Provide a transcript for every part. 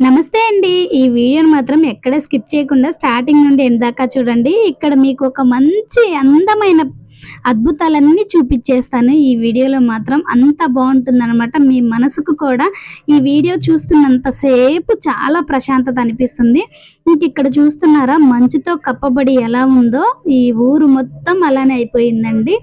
నమస్తే అండి. ఈ వీడియోని మాత్రం ఎక్కడ స్కిప్ చేయకుండా స్టార్టింగ్ నుండి ఎందాక చూడండి. ఇక్కడ మీకు ఒక మంచి అందమైన అద్భుతాలన్నీ చూపించేస్తాను. ఈ వీడియోలో మాత్రం అంత బాగుంటుంది అనమాట మీ మనసుకు కూడా ఈ వీడియో చూస్తున్నంతసేపు చాలా ప్రశాంతత అనిపిస్తుంది. ఇంక ఇక్కడ చూస్తున్నారా? మంచుతో కప్పబడి ఎలా ఉందో ఈ ఊరు మొత్తం అలానే అయిపోయిందండి.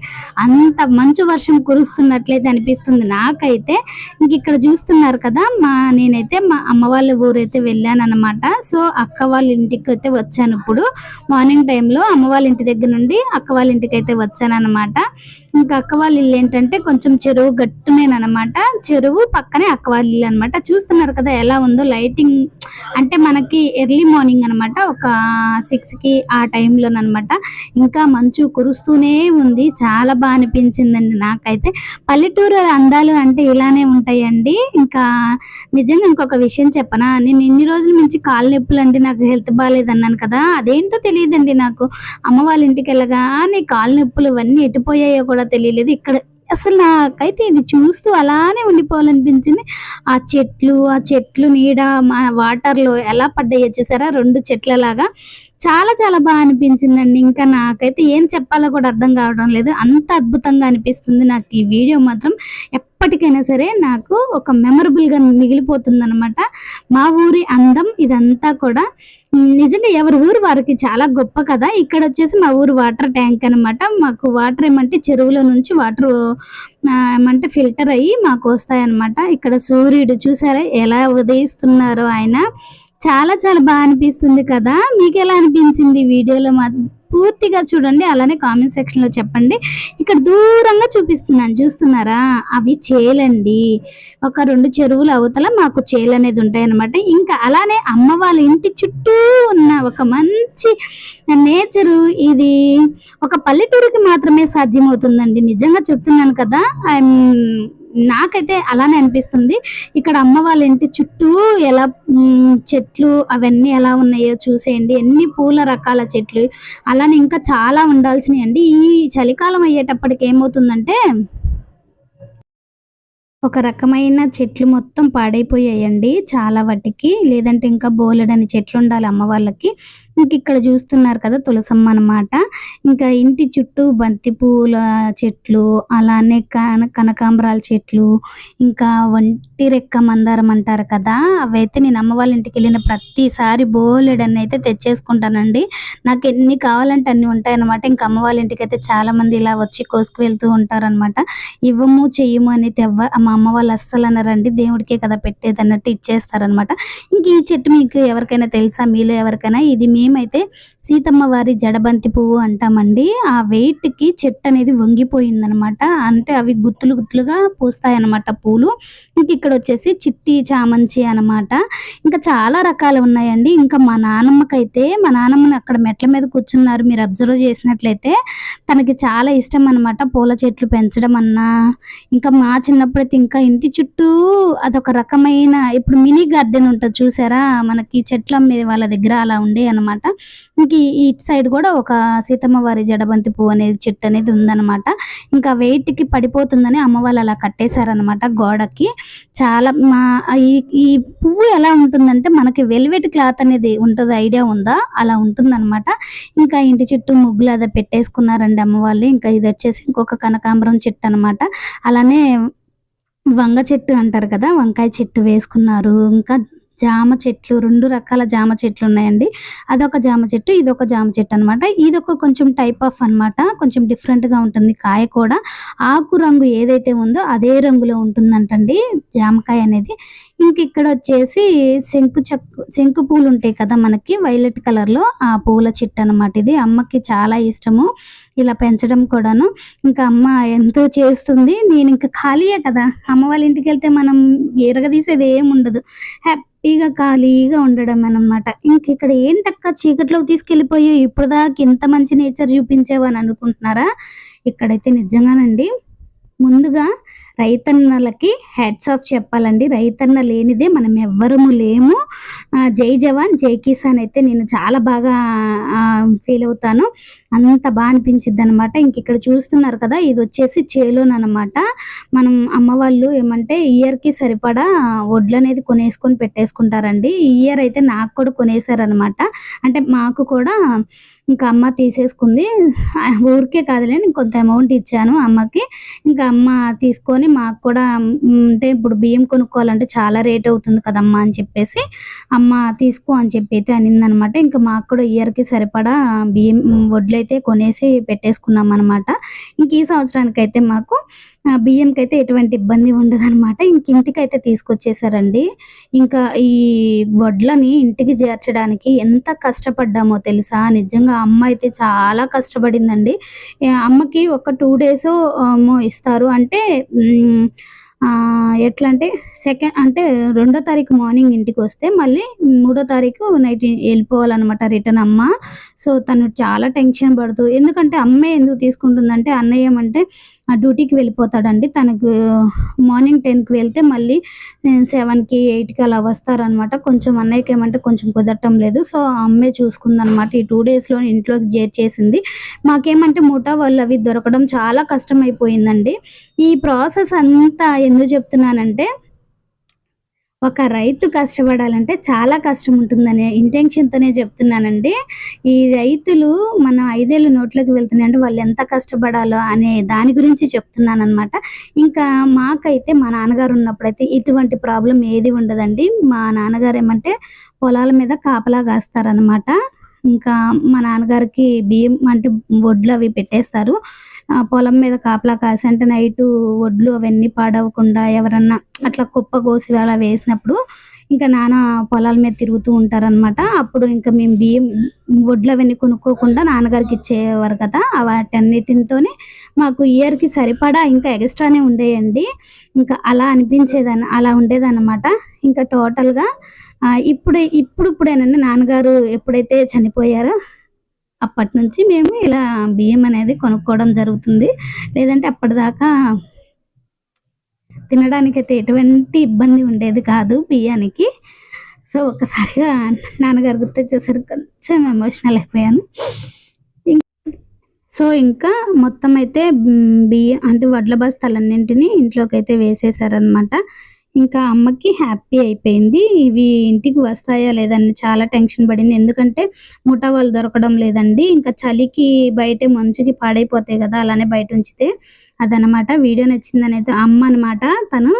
అంత మంచు వర్షం కురుస్తున్నట్లయితే అనిపిస్తుంది నాకైతే. ఇంక ఇక్కడ చూస్తున్నారు కదా మా నేనైతే మా అమ్మ వాళ్ళ ఊరైతే వెళ్ళాను అనమాట సో అక్క వాళ్ళ ఇంటికి అయితే వచ్చాను ఇప్పుడు. మార్నింగ్ టైంలో అమ్మ వాళ్ళ ఇంటి దగ్గర నుండి అక్క వాళ్ళ ఇంటికి అయితే వచ్చాను అనమాట ఇంకా అక్క వాళ్ళ ఇల్లు ఏంటంటే కొంచెం చెరువు గట్టునేనమాట చెరువు పక్కనే అక్క వాళ్ళ ఇల్లు అనమాట చూస్తున్నారు కదా ఎలా ఉందో లైటింగ్. అంటే మనకి ఎర్లీ మార్నింగ్ అనమాట ఒక సిక్స్కి ఆ టైంలోనమాట ఇంకా మంచు కురుస్తూనే ఉంది చాలా బాగా అనిపించిందండి నాకైతే. పల్లెటూరు అందాలు అంటే ఇలానే ఉంటాయండి. ఇంకా నిజంగా ఇంకొక విషయం చెప్పనా నేను ఇన్ని రోజుల నుంచి కాళ్ళ నొప్పులు అండి నాకు హెల్త్ బాగాలేదు అన్నాను కదా అదేంటో తెలియదండి నాకు. అమ్మ వాళ్ళ ఇంటికి వెళ్ళగానే కాళ్ళ నొప్పులు ఇవన్నీ ఎటుపోయాయో కూడా తెలియలేదు. ఇక్కడ అసలు నాకైతే ఇది చూస్తూ అలానే ఉండిపోవాలనిపించింది. ఆ చెట్లు ఆ చెట్లు నీడ మా వాటర్లో ఎలా పడ్డాయో చూసారా? రెండు చెట్లలాగా. చాలా చాలా బాగా అనిపించిందండి. ఇంకా నాకైతే ఏం చెప్పాలో కూడా అర్థం కావడం లేదు. అంత అద్భుతంగా అనిపిస్తుంది నాకు ఈ వీడియో మాత్రం. సరే నాకు ఒక మెమరబుల్గా మిగిలిపోతుంది అనమాట మా ఊరి అందం ఇదంతా కూడా నిజంగా ఎవరి ఊరు వారికి చాలా గొప్ప కదా. ఇక్కడ వచ్చేసి మా ఊరు వాటర్ ట్యాంక్ అన్నమాట. మాకు వాటర్ ఏమంటే చెరువులో నుంచి వాటర్ ఏమంటే ఫిల్టర్ అయ్యి మాకు వస్తాయన్నమాట. ఇక్కడ సూర్యుడు చూసారా ఎలా ఉదయిస్తున్నారో ఆయన. చాలా చాలా బాగా అనిపిస్తుంది కదా. మీకు ఎలా అనిపించింది వీడియోలో మా పూర్తిగా చూడండి అలానే కామెంట్ సెక్షన్లో చెప్పండి. ఇక్కడ దూరంగా చూపిస్తున్నాను చూస్తున్నారా? అవి చేలండి. ఒక రెండు చెరువులు అవతల మాకు చేలు అనేది ఉంటాయన్నమాట. ఇంకా అలానే అమ్మ వాళ్ళ ఇంటి చుట్టూ ఉన్న ఒక మంచి నేచరు ఇది ఒక పల్లెటూరుకి మాత్రమే సాధ్యమవుతుందండి. నిజంగా చెప్తున్నాను కదా. ఐఎమ్ నాకైతే అలానే అనిపిస్తుంది. ఇక్కడ అమ్మ వాళ్ళ ఇంటి చుట్టూ ఎలా చెట్లు అవన్నీ ఎలా ఉన్నాయో చూసేయండి. ఎన్ని పూల రకాల చెట్లు. అలానే ఇంకా చాలా ఉండాల్సినవి అండి. ఈ చలికాలం అయ్యేటప్పటికి ఏమవుతుందంటే ఒక రకమైన చెట్లు మొత్తం పాడైపోయాయండి. చాలా వాటికి. లేదంటే ఇంకా బోలెడని చెట్లు ఉండాలి అమ్మ వాళ్ళకి. ఇంక ఇక్కడ చూస్తున్నారు కదా తులసమ్మ అన్నమాట. ఇంకా ఇంటి చుట్టూ బంతి పూల చెట్లు అలానే కన కనకాంబరాల చెట్లు ఇంకా వంటి రెక్క మందారం అంటారు కదా అవైతే నేను అమ్మ వాళ్ళ ఇంటికి వెళ్ళిన ప్రతిసారి బోలెడన్ని అయితే తెచ్చేసుకుంటానండి. నాకు ఎన్ని కావాలంటే అన్ని ఉంటాయన్నమాట. ఇంకా అమ్మ వాళ్ళ ఇంటికి అయితే చాలా మంది ఇలా వచ్చి కోసుకు వెళ్తూ ఉంటారన్నమాట. ఇవ్వము చెయ్యము అని తెవ్వ మా అమ్మ వాళ్ళు అస్సలు అన్నారండి దేవుడికే కదా పెట్టేది అన్నట్టు ఇచ్చేస్తారనమాట ఇంక ఈ చెట్టు మీకు ఎవరికైనా తెలుసా? మీలో ఎవరికైనా? ఇది మేమైతే సీతమ్మ వారి జడబంతి పువ్వు అంటామండి. ఆ వెయిట్కి కి చెట్టు అనేది వంగిపోయిందనమాట. అంటే అవి గుత్తులు గుత్తులుగా పూస్తాయన్నమాట పూలు. ఇంక ఇక్కడ వచ్చేసి చిట్టి చామంచి అన్నమాట ఇంకా చాలా రకాలు ఉన్నాయండి. ఇంకా మా నానమ్మకైతే మా నానమ్మని అక్కడ మెట్ల మీద కూర్చున్నారు. మీరు అబ్జర్వ్ చేసినట్లయితే తనకి చాలా ఇష్టం అన్నమాట పూల చెట్లు పెంచడం అన్నా. ఇంకా మా చిన్నప్పుడైతే ఇంకా ఇంటి చుట్టూ అదొక రకమైన ఇప్పుడు మినీ గార్డెన్ ఉంటుంది చూసారా? మనకి చెట్ల మీద వాళ్ళ దగ్గర అలా ఉండే అన్నమాట ఇంక ఇటు సైడ్ కూడా ఒక సీతమ్మ వారి జడబంతి పువ్వు అనేది చెట్టు అనేది ఉందన్నమాట ఇంకా వెయిట్కి కి పడిపోతుందని అమ్మ వాళ్ళు అలా కట్టేశారనమాట గోడకి. చాలా మా ఈ ఈ పువ్వు ఎలా ఉంటుందంటే మనకి వెల్వెట్ క్లాత్ అనేది ఉంటుంది ఐడియా ఉందా? అలా ఉంటుందన్నమాట ఇంకా ఇంటి చుట్టూ ముగ్గులు అదే పెట్టేసుకున్నారండి అమ్మవాళ్ళు ఇంకా ఇది వచ్చేసి ఇంకొక కనకాంబరం చెట్టు అన్నమాట అలానే వంగ చెట్టు అంటారు కదా వంకాయ చెట్టు వేసుకున్నారు. ఇంకా జామ చెట్లు రెండు రకాల జామ చెట్లు ఉన్నాయండి. అదొక జామ చెట్టు ఇదొక జామ చెట్టు అన్నమాట. ఇదొక కొంచెం టైప్ ఆఫ్ అన్నమాట. కొంచెం డిఫరెంట్గా గా ఉంటుంది కాయ కూడా. ఆకు రంగు ఏదైతే ఉందో అదే రంగులో ఉంటుందంటండి జామకాయ అనేది. ఇంక ఇక్కడ వచ్చేసి శంకు చెక్కు శంకు పూలు ఉంటాయి కదా మనకి వైలెట్ కలర్లో ఆ పూల చెట్టు అన్నమాట ఇది. అమ్మకి చాలా ఇష్టము. ఇలా పెంచడం కూడాను. ఇంకా అమ్మ ఎంతో చేస్తుంది. నేను ఇంకా ఖాళీయే కదా. అమ్మ వాళ్ళ ఇంటికి వెళ్తే మనం ఎరగదీసేది ఏముండదు. హ్యాపీ ఇక ఖాళీగా ఉండడం అనమాట ఇంక ఇక్కడ ఏంటక్క చీకట్లోకి తీసుకెళ్ళిపోయి ఇప్పుడు దాకా ఇంత మంచి నేచర్ చూపించావు అని అనుకుంటున్నారా? ఇక్కడైతే నిజంగానండి. ముందుగా రైతన్నలకి హెడ్స్ ఆఫ్ చెప్పాలండి. రైతన్న లేనిదే మనం ఎవ్వరము లేము. జై జవాన్ జై కిసాన్ అయితే నేను చాలా బాగా ఫీల్ అవుతాను. అంత బాగా అనిపించింది అనమాట ఇంక ఇక్కడ చూస్తున్నారు కదా ఇది వచ్చేసి చేలోన్ అనమాట మనం అమ్మ వాళ్ళు ఏమంటే ఇయర్కి సరిపడా వడ్లు అనేది కొనేసుకొని పెట్టేసుకుంటారండి. ఈ ఇయర్ అయితే నాకు కూడా కొనేసారనమాట అంటే మాకు కూడా ఇంకా అమ్మ తీసేసుకుంది. ఊరికే కాదులే నేను కొంత అమౌంట్ ఇచ్చాను అమ్మకి. ఇంకా అమ్మ తీసుకొని మాకు కూడా అంటే ఇప్పుడు బియ్యం కొనుక్కోవాలంటే చాలా రేట్ అవుతుంది కదమ్మా అని చెప్పేసి అమ్మ తీసుకో అని చెప్పి అయితే అనిందనమాట. ఇంకా మాకు కూడా ఇయర్కి సరిపడా బియ్యం వడ్లు అయితే కొనేసి పెట్టేసుకున్నాం అనమాట ఇంక ఈ సంవత్సరానికి అయితే మాకు బియ్యంకి అయితే ఎటువంటి ఇబ్బంది ఉండదు అనమాట ఇంక ఇంటికి అయితే తీసుకొచ్చేసారండి. ఇంకా ఈ వడ్లని ఇంటికి చేర్చడానికి ఎంత కష్టపడ్డామో తెలుసా? నిజంగా అమ్మ అయితే చాలా కష్టపడిందండి. అమ్మకి ఒక టూ డేస్ ఇస్తారు. అంటే ఎట్లా అంటే సెకండ్ అంటే రెండో తారీఖు మార్నింగ్ ఇంటికి వస్తే మళ్ళీ మూడో తారీఖు నైట్ వెళ్ళిపోవాలన్నమాట రిటర్న్ అమ్మ. సో తను చాలా టెన్షన్ పడుతూ ఎందుకంటే అమ్మే ఎందుకు తీసుకుంటుందంటే అన్నయ్య ఏమంటే డ్యూటీకి వెళ్ళిపోతాడండి. తనకు మార్నింగ్ టెన్కి వెళ్తే మళ్ళీ సెవెన్కి ఎయిట్కి అలా వస్తారనమాట కొంచెం అన్నయ్యకి ఏమంటే కొంచెం కుదరటం లేదు. సో ఆ అమ్మే చూసుకుందనమాట ఈ టూ డేస్లో ఇంట్లోకి చేర్చేసింది. మాకేమంటే ముఠా వాళ్ళు అవి దొరకడం చాలా కష్టమైపోయిందండి. ఈ ప్రాసెస్ అంతా ఎందుకు చెప్తున్నానంటే ఒక రైతు కష్టపడాలంటే చాలా కష్టం ఉంటుందనే ఇంటెన్షన్తోనే చెప్తున్నానండి. ఈ రైతులు మన ఐదేళ్ళు నోట్లోకి వెళ్తున్నాయంటే వాళ్ళు ఎంత కష్టపడాలో అనే దాని గురించి చెప్తున్నాను అనమాట ఇంకా మాకైతే మా నాన్నగారు ఉన్నప్పుడైతే ఇటువంటి ప్రాబ్లం ఏది ఉండదండి. మా నాన్నగారు ఏమంటే పొలాల మీద కాపలా కాస్తారనమాట ఇంకా మా నాన్నగారికి బియ్యం అంటే వడ్లు అవి పెట్టేస్తారు. ఆ పొలం మీద కాపలా కాసి అంటే నైట్ వడ్లు అవన్నీ పాడవకుండా ఎవరన్నా అట్లా కుప్ప కోసి అలా వేసినప్పుడు ఇంకా నాన్న పొలాల మీద తిరుగుతూ ఉంటారనమాట అప్పుడు ఇంకా మేము బియ్యం వడ్లు అవన్నీ కొనుక్కోకుండా నాన్నగారికి ఇచ్చేవారు కదా. వాటన్నిటితోనే మాకు ఇయర్కి సరిపడా ఇంకా ఎక్స్ట్రానే ఉండేయండి. ఇంకా అలా అనిపించేదాన్ని అలా ఉండేదన్నమాట. ఇంకా టోటల్గా ఇప్పుడే ఇప్పుడు ఇప్పుడేనండి నాన్నగారు ఎప్పుడైతే చనిపోయారో అప్పటి నుంచి మేము ఇలా బియ్యం అనేది కొనుక్కోవడం జరుగుతుంది. లేదంటే అప్పటిదాకా తినడానికైతే ఎటువంటి ఇబ్బంది ఉండేది కాదు బియ్యానికి. సో ఒక్కసారిగా నాన్నగారు గుర్తొచ్చేసరికి కొంచెం ఎమోషనల్ అయిపోయాను. సో ఇంకా మొత్తం అయితే బియ్యం అంటే వడ్ల బస్తాలన్నింటినీ ఇంట్లోకి అయితే వేసేసారనమాట ఇంకా అమ్మకి హ్యాపీ అయిపోయింది. ఇవి ఇంటికి వస్తాయా లేదని చాలా టెన్షన్ పడింది. ఎందుకంటే ముఠావాలు వాళ్ళు దొరకడం లేదండి. ఇంకా చలికి బయట మంచుకి పాడైపోతాయి కదా అలానే బయట ఉంచితే. అదనమాట. వీడియో నచ్చిందని అయితే అమ్మ అనమాట తను